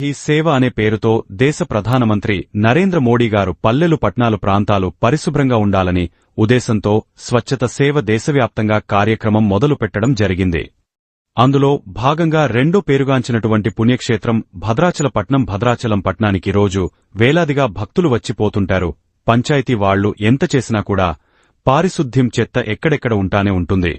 ఈ సేవ అనే పేరుతో దేశ ప్రధానమంత్రి నరేంద్ర మోడీ గారు పల్లెలు పట్నాలు ప్రాంతాలు పరిశుభ్రంగా ఉండాలని ఉద్దేశంతో స్వచ్ఛత సేవ దేశవ్యాప్తంగా కార్యక్రమం మొదలు పెట్టడం జరిగింది. అందులో భాగంగా రెండో పేరుగాంచినటువంటి పుణ్యక్షేత్రం భద్రాచలపట్నం భద్రాచలం పట్నానికి రోజు వేలాదిగా భక్తులు వచ్చిపోతుంటారు పంచాయతీ వాళ్ళు ఎంత చేసినా కూడా పారిశుద్ధ్యం చెత్త ఎక్కడెక్కడ ఉంటానే ఉంటుంది.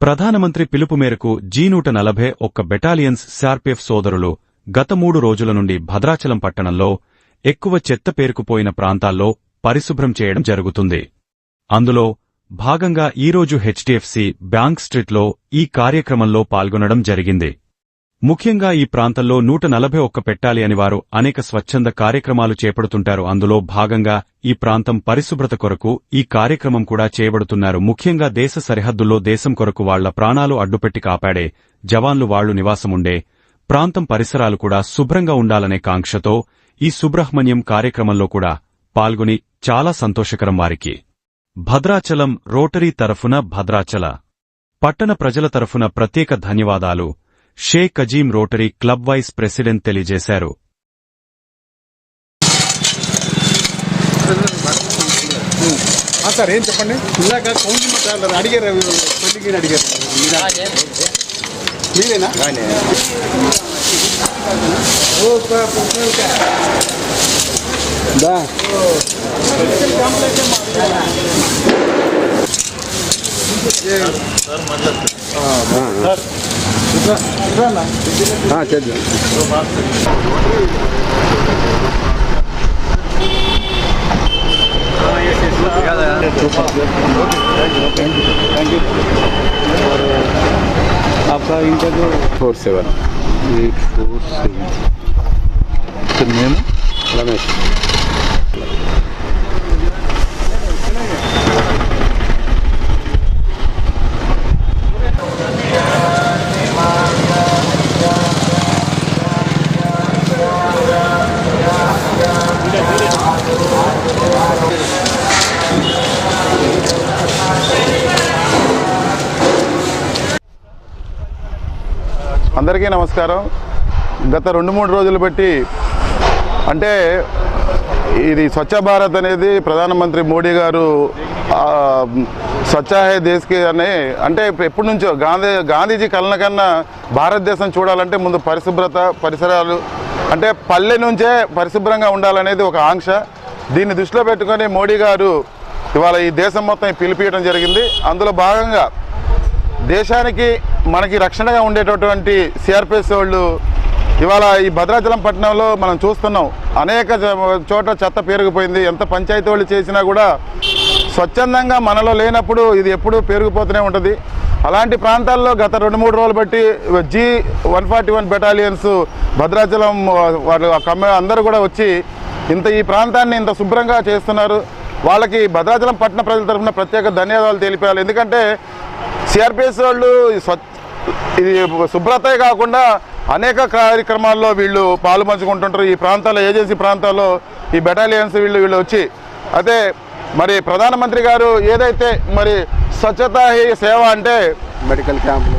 ప్రధానమంత్రి పిలుపు మేరకు జీ నూట నలభై ఒక్క బెటాలియన్స్ సిఆర్పీఎఫ్ సోదరులు గత మూడు రోజుల నుండి భద్రాచలం పట్టణంలో ఎక్కువ చెత్త పేరుకుపోయిన ప్రాంతాల్లో పరిశుభ్రం చేయడం జరుగుతుంది. అందులో భాగంగా ఈరోజు హెచ్డిఎఫ్సి బ్యాంక్ స్ట్రీట్లో ఈ కార్యక్రమంలో పాల్గొనడం జరిగింది. ముఖ్యంగా ఈ ప్రాంతంలో నూట నలభై ఒక్క పెట్టాలి అని వారు అనేక స్వచ్ఛంద కార్యక్రమాలు చేపడుతుంటారు. అందులో భాగంగా ఈ ప్రాంతం పరిశుభ్రత కొరకు ఈ కార్యక్రమం కూడా చేయబడుతున్నారు. ముఖ్యంగా దేశ సరిహద్దుల్లో దేశం కొరకు వాళ్ళ ప్రాణాలు అడ్డుపెట్టి కాపాడే జవాన్లు వాళ్ళు నివాసముండే ప్రాంతం పరిసరాలు కూడా శుభ్రంగా ఉండాలనే కాంక్షతో ఈ సుబ్రహ్మణ్యం కార్యక్రమంలో కూడా పాల్గొని చాలా సంతోషకరం వారికి. భద్రాచలం రోటరీ తరఫున భద్రాచల. పట్టణ ప్రజల తరఫున ప్రత్యేక ధన్యవాదాలు. Sheikh Azeem Rotary Club vice president తెలియజేశారు. ఆ సార్ ఏం చెప్పండి? ఇందాక కౌంటింగ్ సార్ అడిగారు అవి పెళ్ళికి అడిగారు. మీరేనా? Okay, okay, okay. దా చేద్దాం आपका इनका जो four seven eight four seven Ramesh. అందరికీ నమస్కారం. గత రెండు మూడు రోజులు బట్టి అంటే ఇది స్వచ్ఛ భారత్ అనేది ప్రధానమంత్రి మోడీ గారు ఆ, స్వచ్ఛ హై దేశ్కి అనే అంటే ఎప్పటి నుంచో గాంధీ గాంధీజీ కలన కన్నా భారతదేశం చూడాలంటే ముందు పరిశుభ్రత పరిసరాలు అంటే పల్లె నుంచే పరిశుభ్రంగా ఉండాలనేది ఒక ఆంక్ష. దీన్ని దృష్టిలో పెట్టుకొని మోడీ గారు ఇవాళ ఈ దేశం మొత్తం పిలిపియడం జరిగింది. అందులో భాగంగా దేశానికి మనకి రక్షణగా ఉండేటటువంటి సిఆర్పిఎస్ వాళ్ళు ఇవాళ ఈ భద్రాచలం పట్టణంలో మనం చూస్తున్నాం అనేక చ- చోట్ల చెత్త పెరిగిపోయింది ఎంత పంచాయతీ వాళ్ళు చేసినా కూడా స్వచ్ఛందంగా మనలో లేనప్పుడు ఇది ఎప్పుడూ పెరిగిపోతూనే ఉంటుంది. అలాంటి ప్రాంతాల్లో గత రెండు మూడు రోజులు బట్టి G one forty one battalions Bhadrachalam వాళ్ళు కమ్మ అందరూ కూడా వచ్చి ఇంత ఈ ప్రాంతాన్ని ఇంత శుభ్రంగా చేస్తున్నారు. వాళ్ళకి భద్రాచలం పట్టణ ప్రజల తరఫున ప్రత్యేక ధన్యవాదాలు తెలిపాలి. ఎందుకంటే సిఆర్పిఎస్ వాళ్ళు ఈ స్వచ్ఛ ఇది శుభ్రతే కాకుండా అనేక కార్యక్రమాల్లో వీళ్ళు పాలు పంచుకుంటుంటారు. ఈ ప్రాంతాల్లో ఏజెన్సీ ప్రాంతాల్లో ఈ బెటాలియన్స్ వీళ్ళు వీళ్ళు వచ్చి అయితే మరి ప్రధానమంత్రి గారు ఏదైతే మరి స్వచ్ఛత సేవ అంటే మెడికల్ క్యాంపులు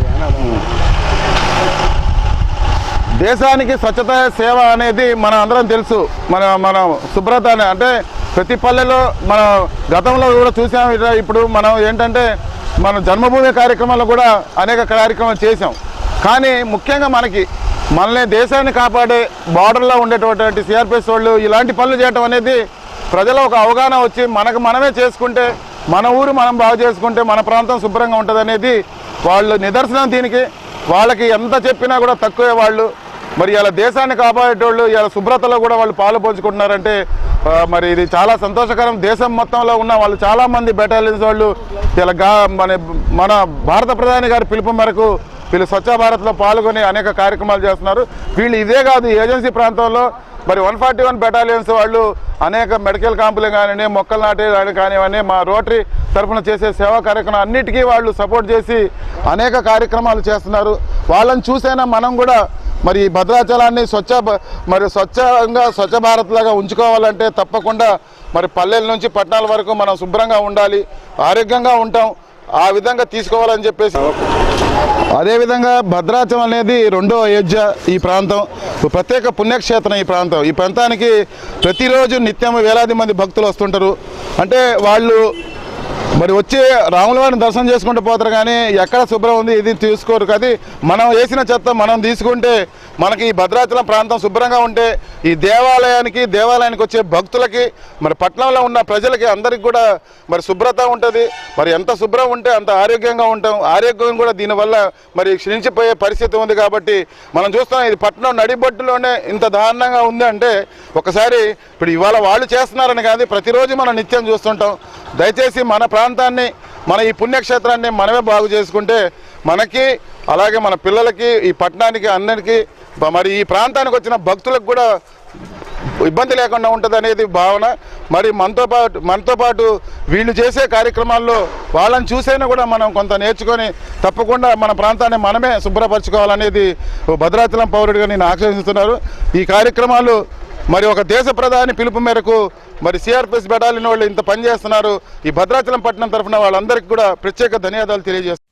దేశానికి స్వచ్ఛత సేవ అనేది మన అందరం తెలుసు. మన మన శుభ్రత అంటే ప్రతి పల్లెలో మన గతంలో కూడా చూసాం. ఇప్పుడు మనం ఏంటంటే మన జన్మభూమి కార్యక్రమాలు కూడా అనేక కార్యక్రమాలు చేసాం కానీ ముఖ్యంగా మనకి మనల్ని దేశాన్ని కాపాడే బార్డర్లో ఉండేటటువంటి సిఆర్పిఎస్ వాళ్ళు ఇలాంటి పనులు చేయటం అనేది ప్రజల ఒక అవగాహన వచ్చి మనకు మనమే చేసుకుంటే మన ఊరు మనం బాగు చేసుకుంటే మన ప్రాంతం శుభ్రంగా ఉంటుంది అనేది వాళ్ళు నిదర్శనం దీనికి. వాళ్ళకి ఎంత చెప్పినా కూడా తక్కువే వాళ్ళు. మరి ఇలా దేశాన్ని కాపాడేటోళ్ళు ఇలా శుభ్రతలో కూడా వాళ్ళు పాలు పంచుకుంటున్నారంటే మరి ఇది చాలా సంతోషకరం. దేశం మొత్తంలో ఉన్న వాళ్ళు చాలా మంది బెటాలియన్స్ వాళ్ళు ఇలా మన మన భారత ప్రధాని గారి పిలుపు మేరకు వీళ్ళు స్వచ్ఛ భారత్లో పాల్గొని అనేక కార్యక్రమాలు చేస్తున్నారు. వీళ్ళు ఇదే కాదు ఏజెన్సీ ప్రాంతంలో మరి వన్ ఫార్టీ వన్ బెటాలియన్స్ వాళ్ళు అనేక మెడికల్ క్యాంపులు కానివ్వండి మొక్కలు నాటే కానివ్వండి మా రోటరీ తరఫున చేసే సేవా కార్యక్రమం అన్నిటికీ వాళ్ళు సపోర్ట్ చేసి అనేక కార్యక్రమాలు చేస్తున్నారు. వాళ్ళని చూసైనా మనం కూడా మరి ఈ భద్రాచలాన్ని స్వచ్ఛ భ- మరి స్వచ్ఛంగా స్వచ్ఛ భారత్ లాగా ఉంచుకోవాలంటే తప్పకుండా మరి పల్లెల నుంచి పట్టణాల వరకు మనం శుభ్రంగా ఉండాలి ఆరోగ్యంగా ఉంటాం ఆ విధంగా తీసుకోవాలని చెప్పేసి. అదేవిధంగా భద్రాచలం అనేది రెండో అయోధ్య ఈ ప్రాంతం ప్రత్యేక పుణ్యక్షేత్రం ఈ ప్రాంతం. ఈ ప్రాంతానికి ప్రతిరోజు నిత్యం వేలాది మంది భక్తులు వస్తుంటారు. అంటే వాళ్ళు మరి వచ్చి రాములవారిని దర్శనం చేసుకుంటూ పోతారు కానీ ఎక్కడ శుభ్రం ఉంది ఇది తీసుకోరు. కానీ మనం వేసిన చెత్త మనం తీసుకుంటే మనకి ఈ భద్రాచలం ప్రాంతం శుభ్రంగా ఉంటే ఈ దేవాలయానికి దేవాలయానికి వచ్చే భక్తులకి మరి పట్టణంలో ఉన్న ప్రజలకి అందరికి కూడా మరి శుభ్రత ఉంటుంది. మరి ఎంత శుభ్రం ఉంటే అంత ఆరోగ్యంగా ఉంటాం. ఆరోగ్యం కూడా దీనివల్ల మరి క్షీణించిపోయే పరిస్థితి ఉంది కాబట్టి మనం చూస్తాం ఇది పట్టణం నడిబొట్టులోనే ఇంత దారుణంగా ఉంది అంటే ఒకసారి ఇప్పుడు ఇవాళ వాళ్ళు చేస్తున్నారని కాదు ప్రతిరోజు మనం నిత్యం చూస్తుంటాం. దయచేసి మన ప్రాంతాన్ని మన ఈ పుణ్యక్షేత్రాన్ని మనమే బాగు చేసుకుంటే మనకి అలాగే మన పిల్లలకి ఈ పట్టణానికి అందరికీ మరి ఈ ప్రాంతానికి వచ్చిన భక్తులకు కూడా ఇబ్బంది లేకుండా ఉంటుంది అనేది భావన. మరి మనతో పాటు మనతో పాటు వీళ్ళు చేసే కార్యక్రమాల్లో వాళ్ళని చూసైనా కూడా మనం కొంత నేర్చుకొని తప్పకుండా మన ప్రాంతాన్ని మనమే శుభ్రపరచుకోవాలనేది భద్రాచలం పౌరుడిగా నేను ఆకర్షిస్తున్నారు ఈ కార్యక్రమాలు మరి ఒక దేశ ప్రధాని పిలుపు మేరకు మరి సిఆర్పిఎస్ బెటాలియన్ వాళ్ళు ఇంత పనిచేస్తున్నారు ఈ భద్రాచలం పట్టణం తరఫున వాళ్ళందరికీ కూడా ప్రత్యేక ధన్యవాదాలు తెలియజేస్తారు